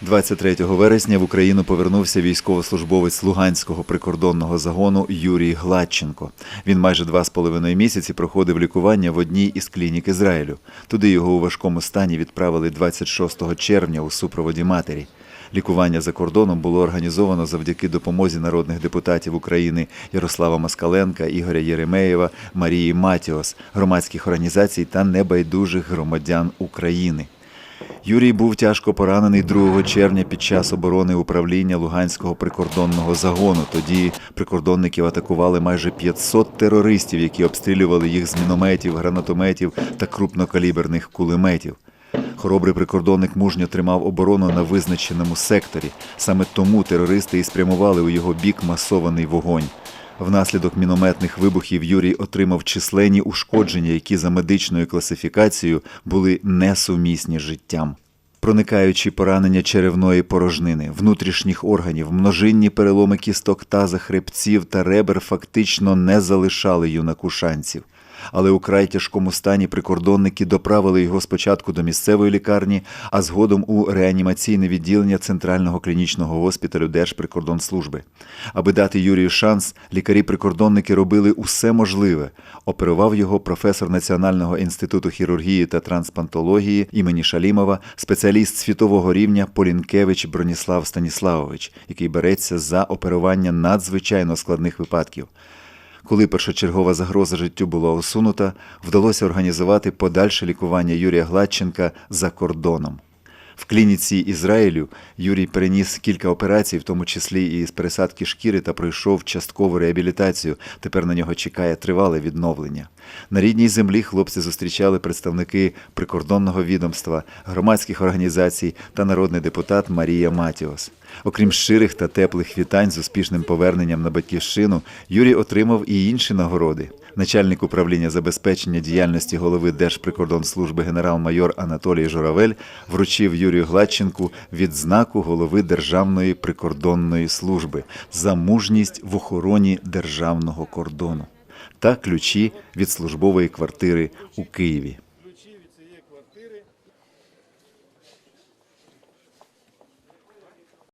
23 вересня в Україну повернувся військовослужбовець Луганського прикордонного загону Юрій Гладченко. Він майже два з половиною місяці проходив лікування в одній із клінік Ізраїлю. Туди його у важкому стані відправили 26 червня у супроводі матері. Лікування за кордоном було організовано завдяки допомозі народних депутатів України Ярослава Москаленка, Ігоря Єремеєва, Марії Матіос, громадських організацій та небайдужих громадян України. Юрій був тяжко поранений 2 червня під час оборони управління Луганського прикордонного загону. Тоді прикордонників атакували майже 500 терористів, які обстрілювали їх з мінометів, гранатометів та крупнокаліберних кулеметів. Хоробрий прикордонник мужньо тримав оборону на визначеному секторі. Саме тому терористи і спрямували у його бік масований вогонь. Внаслідок мінометних вибухів Юрій отримав численні ушкодження, які за медичною класифікацією були несумісні з життям. Проникаючі поранення черевної порожнини, внутрішніх органів, множинні переломи кісток таза, хребців та ребер фактично не залишали юнаку шансів. Але у край тяжкому стані прикордонники доправили його спочатку до місцевої лікарні, а згодом у реанімаційне відділення Центрального клінічного госпіталю Держприкордонслужби. Аби дати Юрію шанс, лікарі-прикордонники робили усе можливе. Оперував його професор Національного інституту хірургії та трансплантології імені Шалімова, спеціаліст світового рівня Полінкевич Броніслав Станіславович, який береться за оперування надзвичайно складних випадків. Коли першочергова загроза життю була усунута, вдалося організувати подальше лікування Юрія Гладченка за кордоном. В клініці Ізраїлю Юрій переніс кілька операцій, в тому числі і з пересадки шкіри, та пройшов часткову реабілітацію. Тепер на нього чекає тривале відновлення. На рідній землі хлопці зустрічали представники прикордонного відомства, громадських організацій та народний депутат Марія Матіос. Окрім щирих та теплих вітань з успішним поверненням на батьківщину, Юрій отримав і інші нагороди. Начальник управління забезпечення діяльності голови Держприкордонслужби генерал-майор Анатолій Журавель вручив Юрію Гладченку відзнаку голови Державної прикордонної служби за мужність в охороні державного кордону та ключі від службової квартири у Києві.